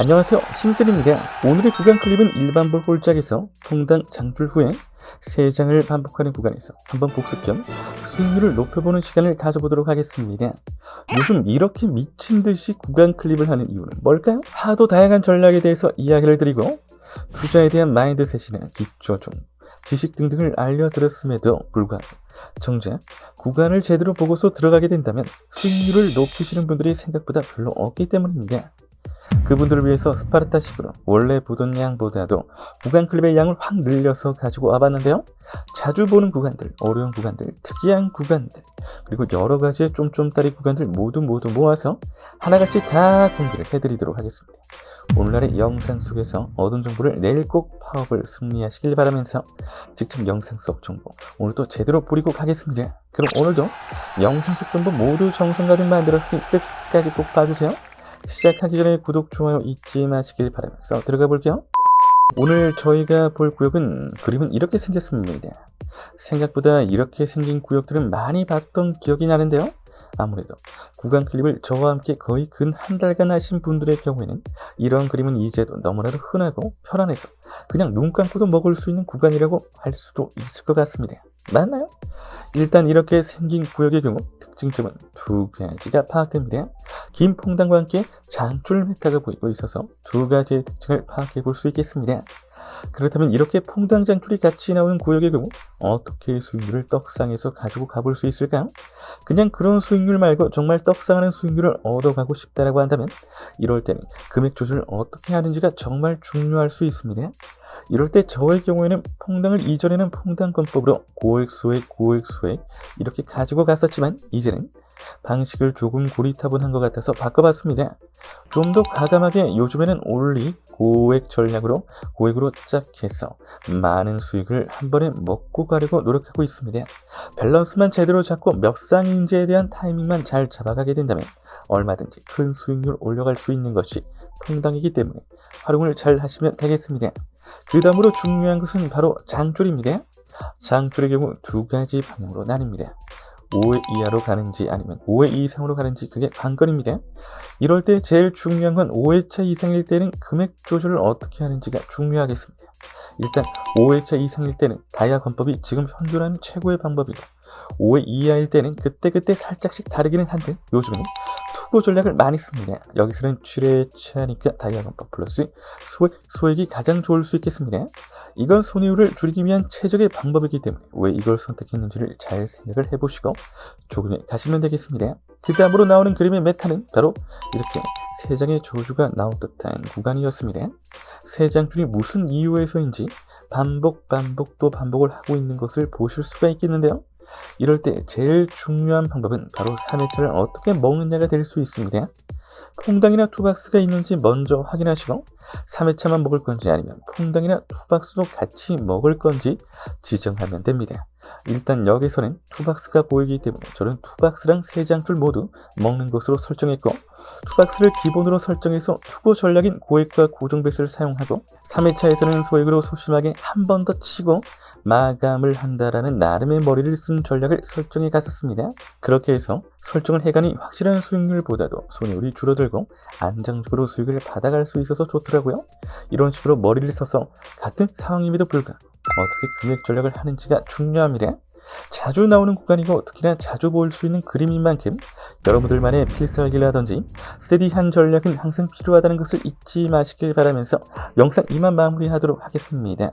안녕하세요 심슬입니다 오늘의 구간 클립은 일반 볼 홀짝에서 통당 장줄 후에 3장을 반복하는 구간에서 한번 복습 겸 수익률을 높여보는 시간을 가져보도록 하겠습니다 요즘 이렇게 미친 듯이 구간 클립을 하는 이유는 뭘까요? 하도 다양한 전략에 대해서 이야기를 드리고 투자에 대한 마인드셋이나 기초 종 지식 등등을 알려드렸음에도 불구하고 정작 구간을 제대로 보고서 들어가게 된다면 수익률을 높이시는 분들이 생각보다 별로 없기 때문입니다. 그분들을 위해서 스파르타식으로 원래 보던 양보다도 구간 클립의 양을 확 늘려서 가지고 와봤는데요. 자주 보는 구간들, 어려운 구간들, 특이한 구간들, 그리고 여러 가지의 쫌쫌따리 구간들 모두 모두 모아서 하나같이 다 공개를 해드리도록 하겠습니다. 오늘날의 영상 속에서 얻은 정보를 내일 꼭 파업을 승리하시길 바라면서 직접 영상 속 정보 오늘도 제대로 뿌리고 가겠습니다. 그럼 오늘도 영상 속 정보 모두 정성 가득 만들었으니 끝까지 꼭 봐주세요. 시작하기 전에 구독, 좋아요 잊지 마시길 바라면서 들어가 볼게요. 오늘 저희가 볼 구역은 그림은 이렇게 생겼습니다. 생각보다 이렇게 생긴 구역들은 많이 봤던 기억이 나는데요. 아무래도 구간 클립을 저와 함께 거의 근 한 달간 하신 분들의 경우에는 이런 그림은 이제도 너무나도 흔하고 편안해서 그냥 눈 감고도 먹을 수 있는 구간이라고 할 수도 있을 것 같습니다. 맞나요? 일단 이렇게 생긴 구역의 경우 특징점은 두 가지가 파악됩니다. 긴 퐁당과 함께 장줄 메타가 보이고 있어서 두 가지의 특징을 파악해 볼 수 있겠습니다. 그렇다면 이렇게 퐁당 장줄이 같이 나오는 구역의 경우 어떻게 수익률을 떡상해서 가지고 가볼 수 있을까요? 그냥 그런 수익률 말고 정말 떡상하는 수익률을 얻어가고 싶다라고 한다면 이럴 때는 금액 조절을 어떻게 하는지가 정말 중요할 수 있습니다. 이럴 때 저의 경우에는 퐁당을 이전에는 퐁당 건법으로 고액 소액 고액 소액 이렇게 가지고 갔었지만 이제는 방식을 조금 고리타분한 것 같아서 바꿔봤습니다. 좀더 가감하게 요즘에는 올리 고액 전략으로 고액으로 짝 해서 많은 수익을 한 번에 먹고 가려고 노력하고 있습니다. 밸런스만 제대로 잡고 몇 상인지에 대한 타이밍만 잘 잡아가게 된다면 얼마든지 큰 수익률 올려갈 수 있는 것이 퐁당이기 때문에 활용을 잘 하시면 되겠습니다. 그 다음으로 중요한 것은 바로 장줄입니다. 장줄의 경우 두 가지 방향으로 나뉩니다. 5회 이하로 가는지 아니면 5회 이상으로 가는지 그게 관건입니다. 이럴 때 제일 중요한 건 5회차 이상일 때는 금액 조절을 어떻게 하는지가 중요하겠습니다. 일단 5회차 이상일 때는 다이아 건법이 지금 현존하는 최고의 방법이고 5회 이하일 때는 그때그때 살짝씩 다르기는 한데 요즘은 투고 전략을 많이 씁니다. 여기서는 7회차니까 다이아 건법 플러스 소액, 소액이 가장 좋을 수 있겠습니다. 이건 손해율을 줄이기 위한 최적의 방법이기 때문에 왜 이걸 선택했는지를 잘 생각을 해보시고 조금에 가시면 되겠습니다. 그 다음으로 나오는 그림의 메타는 바로 이렇게 세 장의 저주가 나온 듯한 구간이었습니다. 세 장 줄이 무슨 이유에서인지 반복 반복 또 반복을 하고 있는 것을 보실 수가 있겠는데요. 이럴 때 제일 중요한 방법은 바로 3회차를 어떻게 먹느냐가 될 수 있습니다. 퐁당이나 투박스가 있는지 먼저 확인하시고 3회차만 먹을 건지 아니면 퐁당이나 투박스도 같이 먹을 건지 지정하면 됩니다. 일단 여기서는 투박스가 보이기 때문에 저는 투박스랑 3장줄 모두 먹는 것으로 설정했고 투박스를 기본으로 설정해서 투고 전략인 고액과 고정 배스를 사용하고 3회차에서는 소액으로 소심하게 한 번 더 치고 마감을 한다라는 나름의 머리를 쓴 전략을 설정해 갔었습니다. 그렇게 해서 설정을 해가니 확실한 수익률보다도 손해율이 줄어들고 안정적으로 수익을 받아갈 수 있어서 좋더라고요. 이런 식으로 머리를 써서 같은 상황임에도 불구하고 어떻게 금액 전략을 하는지가 중요합니다. 자주 나오는 구간이고 특히나 자주 볼 수 있는 그림인 만큼 여러분들만의 필살기라든지 스테디한 전략은 항상 필요하다는 것을 잊지 마시길 바라면서 영상 이만 마무리하도록 하겠습니다.